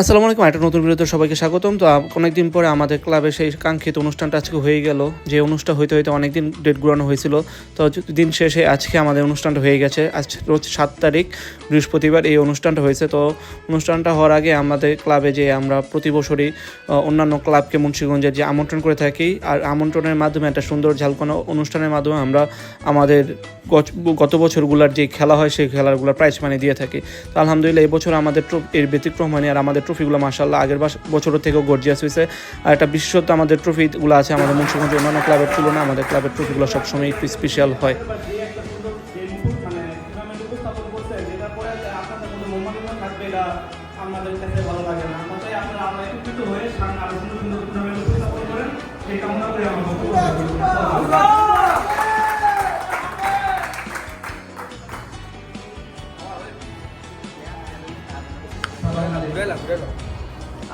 আসসালামু আলাইকুম একটা নতুন ভিডিওতে সবাইকে স্বাগতম। তো অনেকদিন পরে আমাদের ক্লাবে সেই কাঙ্ক্ষিত অনুষ্ঠানটা আজকে হয়ে গেল। যে অনুষ্ঠান হইতে হইতে অনেকদিন ডেট ঘুরানো হয়েছিল। তো দিন শেষে আজকে আমাদের অনুষ্ঠানটা হয়ে গেছে। আজ রোজ সাত তারিখ, বৃহস্পতিবার এই অনুষ্ঠানটা হয়েছে। তো অনুষ্ঠানটা হওয়ার আগে আমাদের ক্লাবে যে আমরা প্রতি বছরই অন্যান্য ক্লাবকে মুন্সিগঞ্জে যে আমন্ত্রণ করে থাকি, আর আমন্ত্রণের মাধ্যমে একটা সুন্দর ঝালকোনা অনুষ্ঠানের মাধ্যমে আমরা আমাদের গত- বছরগুলোর যে খেলা হয়, সেই খেলাগুলোর প্রাইজ মানি দিয়ে থাকি। তো আলহামদুলিল্লাহ এই বছর আমাদের এর ব্যতিক্রম হয়নি, আর আমাদের ট্রফিগুলো মাসাল্লাহ আগের বছরের থেকেও গর্জিয়াস হয়েছে আর একটা বিশেষত্ব আমাদের ট্রফিগুলো আছে, আমাদের মুন্সিগঞ্জ অন্যান্য ক্লাবের তুলনায় আমাদের ক্লাবের ট্রফিগুলো সবসময় একটু স্পেশাল হয়। আমাদের কাছে ভালো লাগে না আপনারা আমরা হয়ে সামনে আরও সুন্দর সুন্দর টুর্নামেন্ট উপস্থাপন করেন সেই কামনা করে আমার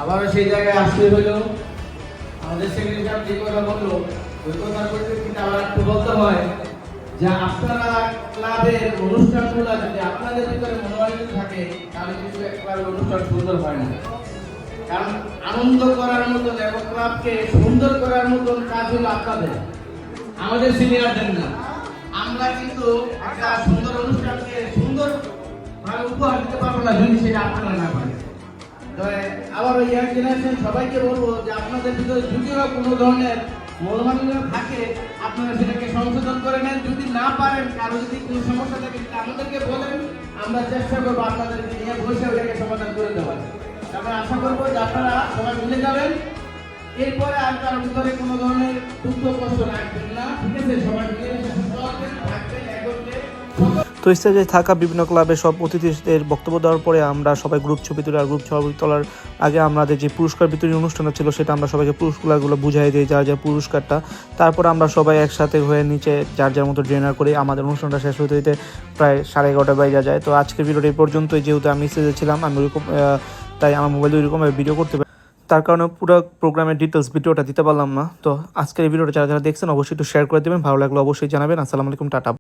আবারও সেই জায়গায় আসতে হলো আমাদের সেক্রেটারি যে কথা বলল, ওই কথার পরিপ্রেক্ষিতে আবার একটু বলতে হয় যে আপনারা ক্লাবের অনুষ্ঠানগুলো যদি আপনাদের ভিতরে মনোরঞ্জন থাকে, তাহলে কিন্তু ক্লাবের অনুষ্ঠান সুন্দর হয় না। কারণ আনন্দ করার মতন এবং ক্লাবকে সুন্দর করার মতন কাজ হলো আপনাদের। আমাদের সিনিয়রদের না। আমরা কিন্তু একটা সুন্দর অনুষ্ঠানকে সুন্দর ভাবে উপহার দিতে পারব না যদি সেটা আপনারা না পারেন। আবার ওই ইয়ার জেনারেশন সবাইকে বলব যে আপনাদের ভিতরে যদিও কোনো ধরনের মনোমালিন্য থাকে, আপনারা সেটাকে সংশোধন করে নেন। যদি না পারেন, কারও যদি কোনো সমস্যা থাকে আমাদেরকে বলেন। আমরা চেষ্টা করব আপনাদেরকে নিয়ে বসে ওটাকে সমাধান করে দেওয়ার। তারপরে আশা করব যে আপনারা সবাই মিলে যাবেন। এরপরে আর কারোর ভিতরে কোনো ধরনের দুঃখ, কষ্ট রাখবেন না। ঠিক আছে? সবাই মিলে তো স্টেজে থাকা বিভিন্ন ক্লাবের সব অতিথিদের বক্তব্য দেওয়ার পরে আমরা সবাই গ্রুপ ছবি তুলি আর গ্রুপ ছবি তোলার আগে আমাদের যে পুরস্কার বিতরণী অনুষ্ঠানটা ছিল সেটা আমরা সবাইকে পুরস্কারগুলো বুঝাই দিই, যার যার পুরস্কারটা। তারপর আমরা সবাই একসাথে হয়ে নিচে যার যার মতো ডিনার করি। আমাদের অনুষ্ঠানটা শেষ হতে হতে প্রায় সাড়ে এগারোটা বাইরে যায়। তো আজকের ভিডিওটা এই পর্যন্তই। যেহেতু আমি স্টেজে ছিলাম, আমি ওইরকম তাই আমার মোবাইলে ওইরকমভাবে ভিডিও করতে তার কারণে পুরো প্রোগ্রামের ডিটেলস ভিডিওটা দিতে পারলাম না। তো আজকের এই ভিডিওটা যারা যারা দেখছেন, অবশ্যই একটু শেয়ার করে দেবেন। ভালো লাগলে অবশ্যই জানাবেন। আসসালামু আলাইকুম, টাটা।